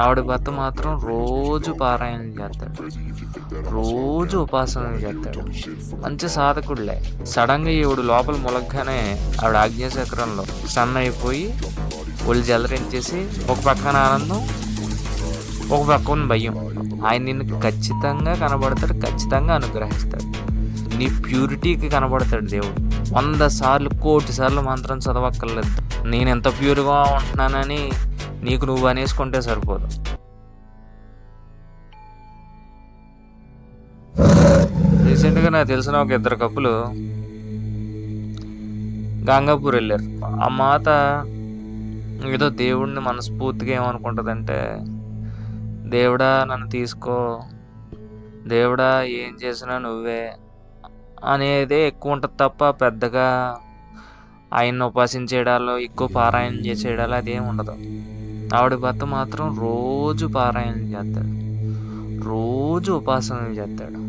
ఆవిడ భర్త మాత్రం రోజు పారాయణం చేస్తాడు. రోజు ఉపాసనలు చేస్తాడు. మంచి సాధకుడులే. సడన్గా ఈవిడ లోపల ములగ్గానే ఆవిడ ఆజ్ఞాచక్రంలో సన్న అయిపోయి ఒళ్ళు జలరించేసి ఒక పక్కన ఆనందం ఒక పక్కన భయం. ఆయన నిన్ను ఖచ్చితంగా కనబడతాడు ఖచ్చితంగా అనుగ్రహిస్తాడు. నీ ప్యూరిటీకి కనబడతాడు దేవుడు. వంద సార్లు కోటి సార్లు మంత్రం చదవక్కర్లేదు. నేను ఎంత ప్యూర్గా ఉంటున్నానని నీకు నువ్వు అనేసుకుంటే సరిపోదు. రీసెంట్గా నాకు తెలిసిన ఒక ఇద్దరు కప్పులు గంగాపూర్ వెళ్ళారు. ఆ మాత ఏదో దేవుడిని మనస్ఫూర్తిగా ఏమనుకుంటుందంటే దేవుడా నన్ను తీసుకో. దేవుడా ఏం చేసినా నువ్వే. అనేది ఎక్కువ ఉంటుంది తప్ప పెద్దగా ఆయన్ని ఉపాసించేయడాలో ఎక్కువ పారాయణం చేసేయడాలో అదేం ఉండదు. ఆవిడ భర్త మాత్రం రోజు పారాయణం చేస్తాడు. రోజు ఉపాసనలు చేస్తాడు.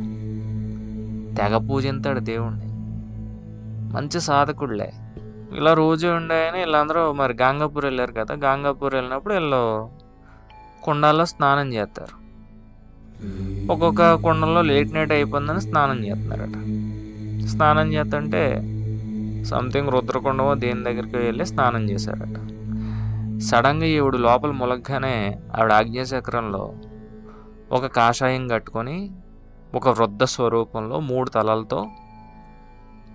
తెగ పూజింతాడు దేవుణ్ణి. మంచి సాధకుడులే. ఇలా రోజు ఉండేయని వీళ్ళందరూ మరి గంగాపూర్ వెళ్ళారు కదా గంగాపూర్ వెళ్ళినప్పుడు వీళ్ళు కుండాల్లో స్నానం చేస్తారు. ఒక్కొక్క కుండంలో లేట్ నైట్ అయిపోయిందని స్నానం చేస్తున్నారట. స్నానం చేస్తుంటే సంథింగ్ రుద్రకుండమో దేని దగ్గరికి వెళ్ళి స్నానం చేశారట. సడన్గా ఈవిడు లోపల ములగ్గానే ఆవిడ ఆజ్ఞాచక్రంలో ఒక కాషాయం కట్టుకొని ఒక వృద్ధ స్వరూపంలో మూడు తలలతో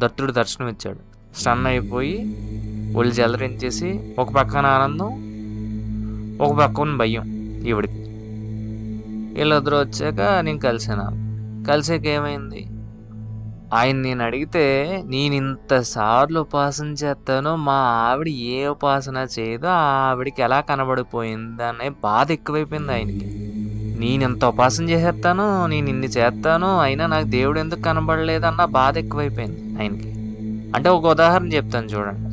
దత్తుడు దర్శనం ఇచ్చాడు స్టన్ అయిపోయి ఒళ్ళు జలరించేసి ఒక పక్కన ఆనందం ఒక పక్కన భయం ఈవిడికి. వీళ్ళిద్దరు వచ్చాక నేను కలిసాను కలిసాక ఏమైంది? ఆయన నేను అడిగితే నేను ఇంతసార్లు ఉపాసన చేస్తానో మా ఆవిడ ఏ ఉపాసన చేయదో ఆ ఎలా కనబడిపోయింది అనే బాధ ఎక్కువైపోయింది ఆయనకి. నేను ఎంత ఉపాసన చేసేస్తాను నేను ఇన్ని చేస్తాను అయినా నాకు దేవుడు ఎందుకు కనబడలేదన్న బాధ ఎక్కువైపోయింది ఆయనకి. అంటే ఒక ఉదాహరణ చెప్తాను చూడండి.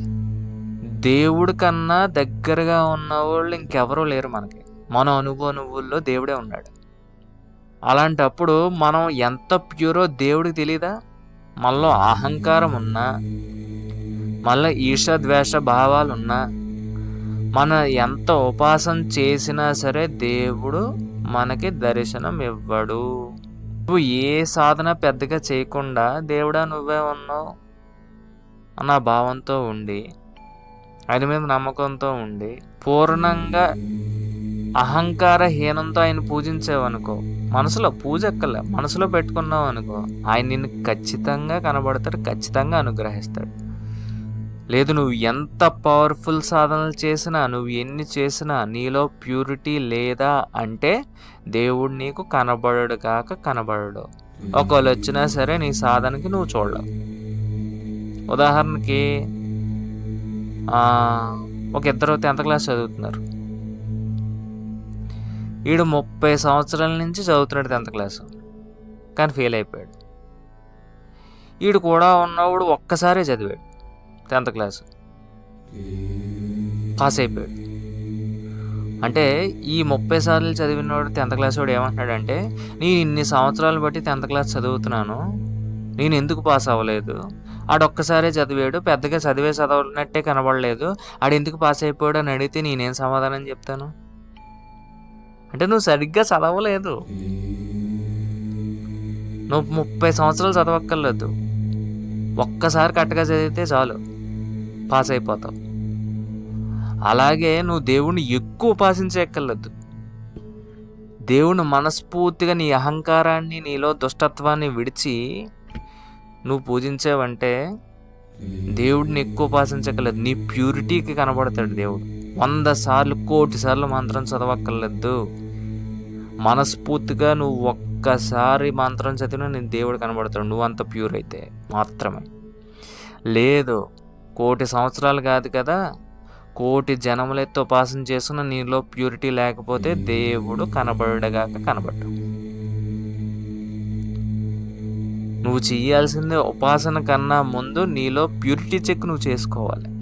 దేవుడి కన్నా దగ్గరగా ఉన్న వాళ్ళు ఇంకెవరూ లేరు మనకి. మన అనుభవనువుల్లో దేవుడే ఉన్నాడు. అలాంటప్పుడు మనం ఎంత ప్యూరో దేవుడికి తెలీదా? మనలో అహంకారం ఉన్నా మళ్ళీ ఈర్షద్వేష భావాలున్నా మన ఎంత ఉపాసన చేసినా సరే దేవుడు మనకి దర్శనం ఇవ్వడు నువ్వు ఏ సాధన పెద్దగా చేయకుండా దేవుడా నువ్వే ఉన్నావు అన్న భావంతో ఉండి ఆయన మీద నమ్మకంతో ఉండి పూర్ణంగా అహంకార హీనంతో ఆయన పూజించావనుకో. మనసులో పూజ ఎక్కలే మనసులో పెట్టుకున్నావు అనుకో ఆయన నిన్ను ఖచ్చితంగా కనబడతాడు ఖచ్చితంగా అనుగ్రహిస్తాడు. లేదు నువ్వు ఎంత పవర్ఫుల్ సాధనలు చేసినా నువ్వు ఎన్ని చేసినా నీలో ప్యూరిటీ లేదా అంటే దేవుడు నీకు కనబడడు కాక కనబడడు. ఒకవేళ వచ్చినా సరే నీ సాధనకి నువ్వు చూడలేవు. ఉదాహరణకి ఒక ఇద్దరు టెన్త్ క్లాస్ చదువుతున్నారు? వీడు ముప్పై సంవత్సరాల నుంచి చదువుతున్నాడు టెన్త్ క్లాస్ కానీ ఫెయిల్ అయిపోయాడు. వీడు కూడా ఉన్నవాడు ఒక్కసారే చదివాడు టెన్త్ క్లాస్ పాస్ అయిపోయాడు. అంటే ఈ ముప్పై సార్లు చదివినవాడు టెన్త్ క్లాస్ వాడు ఏమంటున్నాడంటే నేను ఇన్ని సంవత్సరాలు బట్టి టెన్త్ క్లాస్ చదువుతున్నాను. నేను ఎందుకు పాస్ అవ్వలేదు? ఆడొక్కసారే చదివాడు పెద్దగా చదివే చదవనట్టే కనబడలేదు. ఆడు ఎందుకు పాస్ అయిపోయాడు? అని అడిగితే నేనేం సమాధానం చెప్తాను? అంటే నువ్వు సరిగ్గా చదవలేదు. నువ్వు ముప్పై సంవత్సరాలు చదవక్కర్లేదు. ఒక్కసారి కరెక్ట్గా చదివితే చాలు. పాస్ అయిపోతావు. అలాగే నువ్వు దేవుణ్ణి ఎక్కువ ఉపాసించక్కర్లేదు. దేవుని మనస్ఫూర్తిగా నీ అహంకారాన్ని నీలో దుష్టత్వాన్ని విడిచి నువ్వు పూజించావంటే దేవుడిని ఎక్కువ ఉపాసించక్కర్లేదు. నీ ప్యూరిటీకి కనబడతాడు దేవుడు. వంద సార్లు కోటి సార్లు మంత్రం చదవక్కర్లేదు. మనస్ఫూర్తిగా నువ్వు ఒక్కసారి మంత్రం చదివినా నేను దేవుడు కనబడతాడు. నువ్వు అంత ప్యూర్ అయితే మాత్రమే. లేదు కోటి సంవత్సరాలు కాదు కదా. కోటి జనములెత్తి ఉపాసన చేసుకున్న నీలో ప్యూరిటీ లేకపోతే దేవుడు కనబడగాక కనబడ్డు నువ్వు చేయాల్సిందే ఉపాసన కన్నా ముందు నీలో ప్యూరిటీ చెక్ నువ్వు చేసుకోవాలి.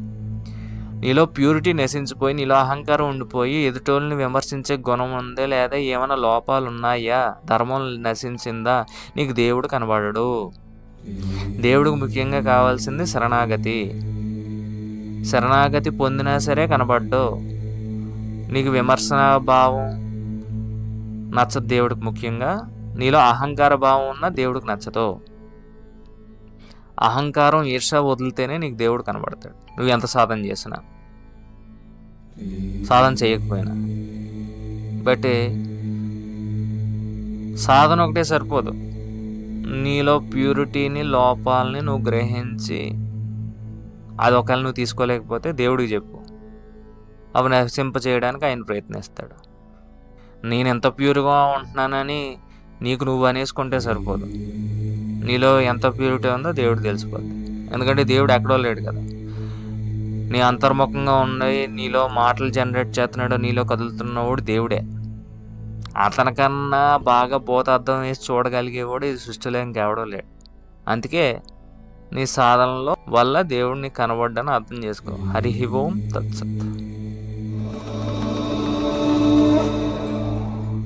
నీలో ప్యూరిటీ నశించిపోయి నీలో అహంకారం ఉండిపోయి ఎదుటోళ్ళని విమర్శించే గుణం ఉందే లేదా ఏమైనా లోపాలు ఉన్నాయా ధర్మం నశించిందా? నీకు దేవుడు కనబడడు. దేవుడికి ముఖ్యంగా కావాల్సింది శరణాగతి. శరణాగతి పొందినా సరే కనబడ్డు. నీకు విమర్శన భావం నచ్చదు దేవుడికి ముఖ్యంగా. నీలో అహంకార భావం ఉన్న దేవుడికి నచ్చదు. అహంకారం ఈర్ష వదిలితేనే నీకు దేవుడు కనబడతాడు. నువ్వు ఎంత సాధన చేసినా. సాధన చేయకపోయినా. బట్ సాధన ఒకటే సరిపోదు. నీలో ప్యూరిటీని లోపాలని నువ్వు గ్రహించి అది ఒకవేళ నువ్వు తీసుకోలేకపోతే దేవుడికి చెప్పు. అవి నశింప చేయడానికి ఆయన ప్రయత్నిస్తాడు. నేను ఎంత ప్యూర్గా ఉంటున్నానని నీకు నువ్వు అనేసుకుంటే సరిపోదు. నీలో ఎంత ప్యూరిటీ ఉందో దేవుడు తెలిసిపోద్ది. ఎందుకంటే దేవుడు ఎక్కడో లేడు కదా. నీ అంతర్ముఖంగా ఉన్నాయి నీలో మాటలు జనరేట్ చేస్తున్నాడు నీలో కదులుతున్నవాడు దేవుడే. అతనికన్నా బాగా బోధార్థం వేసి చూడగలిగేవాడు ఈ సృష్టిలో ఇంకెవడో లేడు. అందుకే నీ సాధనలో వల్ల దేవుడిని కనబడ్డాను అర్థం చేసుకో. హరి ఓం తత్సత్.